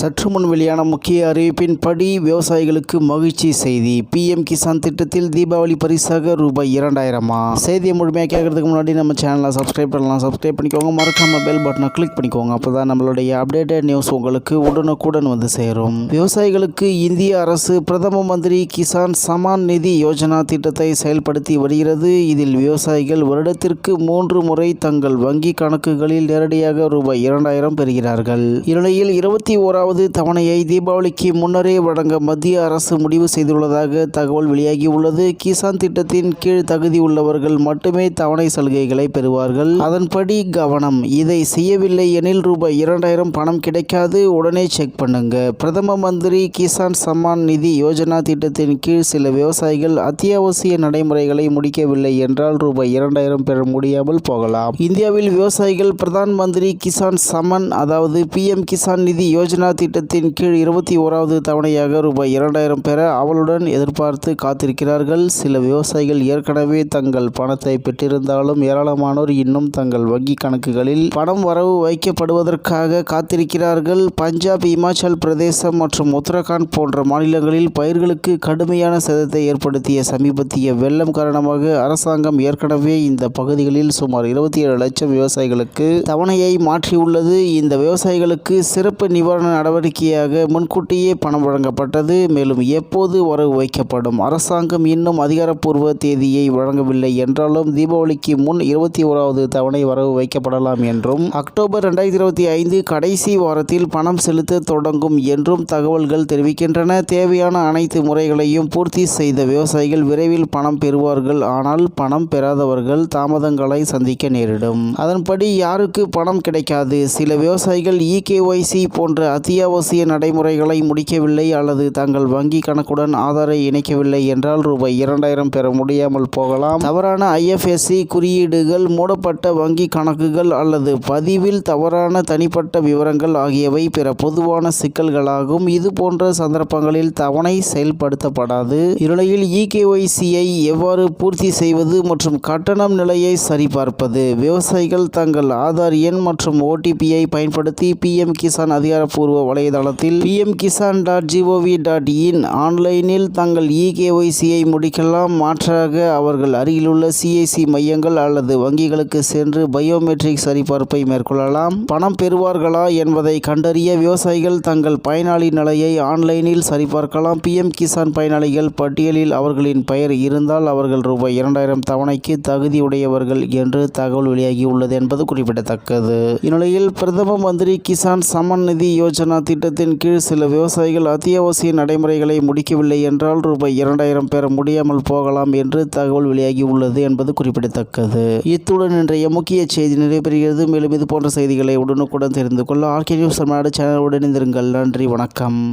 சற்று முன் வெளியான முக்கிய அறிவிப்பின்படி விவசாயிகளுக்கு மகிழ்ச்சி செய்தி. பிஎம் கிசான் திட்டத்தில் தீபாவளி பரிசாக ரூபாய் இரண்டாயிரமா? செய்தியை முழுமையாக கேட்கறதுக்கு முன்னாடி நம்ம சேனலை சப்ஸ்கிரைப் பண்ணலாம். சப்ஸ்கிரைப் பண்ணிக்கோங்க. மறக்காம பெல் பட்டனை கிளிக் பண்ணிக்கோங்க. அப்போ தான் நம்மளுடைய அப்டேட்டட் நியூஸ் உங்களுக்கு உடனுக்குடன் வந்து சேரும். விவசாயிகளுக்கு இந்திய அரசு பிரதம மந்திரி கிசான் சமான் நிதி யோஜனா திட்டத்தை செயல்படுத்தி வருகிறது. இதில் விவசாயிகள் வருடத்திற்கு மூன்று முறை தங்கள் வங்கி கணக்குகளில் நேரடியாக ரூபாய் இரண்டாயிரம் பெறுகிறார்கள். இந்நிலையில் இருபத்தி ஓராவது தவணையை தீபாவளிக்கு முன்னரே வழங்க மத்திய அரசு முடிவு செய்துள்ளதாக தகவல் வெளியாகியுள்ளது. கிசான் திட்டத்தின் கீழ் தகுதி உள்ளவர்கள் மட்டுமே தவணை சலுகைகளை பெறுவார்கள். அதன்படி கவனம் இதை செய்யவில்லை எனில் ரூபாய் இரண்டாயிரம் பணம் கிடைக்காது உடனே செக் பண்ணுங்க. பிரதம மந்திரி கிசான் சம்மான் நிதி யோஜனா திட்டத்தின் கீழ் சில விவசாயிகள் அத்தியாவசிய நடைமுறைகளை முடிக்கவில்லை என்றால் ரூபாய் இரண்டாயிரம் பெற முடியாமல் போகலாம். இந்தியாவில் விவசாயிகள் பிரதான் மந்திரி கிசான் சமன் அதாவது பிஎம் கிசான் நிதி யோஜனா திட்டத்தின் கீழ் இருபத்தி ஓராவது தவணையாக ரூபாய் இரண்டாயிரம் பெற அவளுடன் எதிர்பார்த்து காத்திருக்கிறார்கள். சில விவசாயிகள் ஏற்கனவே தங்கள் பணத்தை பெற்றிருந்தாலும் ஏராளமானோர் இன்னும் தங்கள் வங்கி கணக்குகளில் பணம் வரவு வைக்கப்படுவதற்காக காத்திருக்கிறார்கள். பஞ்சாப் இமாச்சல் பிரதேசம் மற்றும் உத்தரகாண்ட் போன்ற மாநிலங்களில் பயிர்களுக்கு கடுமையான சேதத்தை ஏற்படுத்திய சமீபத்திய வெள்ளம் காரணமாக அரசாங்கம் ஏற்கனவே இந்த பகுதிகளில் சுமார் இருபத்தி ஏழு லட்சம் விவசாயிகளுக்கு தவணையை மாற்றியுள்ளது. இந்த விவசாயிகளுக்கு சிறப்பு நிவாரண நடவடிக்கையாக முன்கூட்டியே பணம் வழங்கப்பட்டது. மேலும் எப்போது வரவு வைக்கப்படும்? அரசாங்கம் இன்னும் அதிகாரப்பூர்வ தேதியை வழங்கவில்லை என்றாலும் தீபாவளிக்கு முன் இருபத்தி ஓராவது தவணை வரவு வைக்கப்படலாம் என்றும் அக்டோபர் ரெண்டாயிரத்தி இருபத்தி ஐந்து கடைசி வாரத்தில் பணம் செலுத்த தொடங்கும் என்றும் தகவல்கள் தெரிவிக்கின்றன. தேவையான அனைத்து முறைகளையும் பூர்த்தி செய்த விவசாயிகள் விரைவில் பணம் பெறுவார்கள். ஆனால் பணம் பெறாதவர்கள் தாமதங்களை சந்திக்க நேரிடும். அதன்படி யாருக்கு பணம் கிடைக்காது? சில விவசாயிகள் இகேஒய்சி போன்ற அத்தியாவசிய நடைமுறைகளை முடிக்கவில்லை அல்லது தங்கள் வங்கி கணக்குடன் ஆதாரை இணைக்கவில்லை என்றால் ரூபாய் இரண்டாயிரம் பெற முடியாமல் போகலாம். தவறான ஐஎஃப்எஸ்சி குறியீடுகள் மூடப்பட்ட வங்கி கணக்குகள் அல்லது பதிவில் தவறான தனிப்பட்ட விவரங்கள் ஆகியவை பிற பொதுவான சிக்கல்களாகும். இது போன்ற சந்தர்ப்பங்களில் தவணை செயல்படுத்தப்படாது. இந்நிலையில் இகேஒய்சியை எவ்வாறு பூர்த்தி செய்வது மற்றும் கட்டணம் நிலையை சரிபார்ப்பது? விவசாயிகள் தங்கள் ஆதார் எண் மற்றும் ஓடிபியை பயன்படுத்தி பிஎம் கிசான் அதிகாரப்பூர்வ வலைதளத்தில் PM Kisan dot G O V dot in ஆன்லைனில் தங்கள் இகேஒய்சியை முடிக்கலாம். மாற்றாக அவர்கள் அருகிலுள்ள சிஐசி மையங்கள் அல்லது வங்கிகளுக்கு சென்று பயோமெட்ரிக் சரிபார்ப்பை மேற்கொள்ளலாம். பணம் பெறுவார்களா என்பதை கண்டறிய விவசாயிகள் தங்கள் பயனாளி நிலையை ஆன்லைனில் சரிபார்க்கலாம். பிஎம் கிசான் பயனாளிகள் பட்டியலில் அவர்களின் பெயர் இருந்தால் அவர்கள் ரூபாய் இரண்டாயிரம் தவணைக்கு தகுதியுடையவர்கள் என்று தகவல் வெளியாகியுள்ளது என்பது குறிப்பிடத்தக்கது. இந்நிலையில் பிரதம மந்திரி கிசான் சமன் நிதி யோஜனா திட்டத்தின் கீழ் சில விவசாயிகள் அத்தியாவசிய நடைமுறைகளை முடிக்கவில்லை என்றால் ரூபாய் இரண்டாயிரம் பெற முடியாமல் போகலாம் என்று தகவல் வெளியாகி உள்ளது என்பது குறிப்பிடத்தக்கது. இத்துடன் இன்றைய முக்கிய செய்தி நிறைவேறுகிறது மேலும் இது போன்ற செய்திகளை உடனுக்குடன் தெரிந்து கொள்ள ஆர்கே நியூஸ் தமிழ்நாடு சேனலுடன் இணைந்திருங்கள். நன்றி வணக்கம்.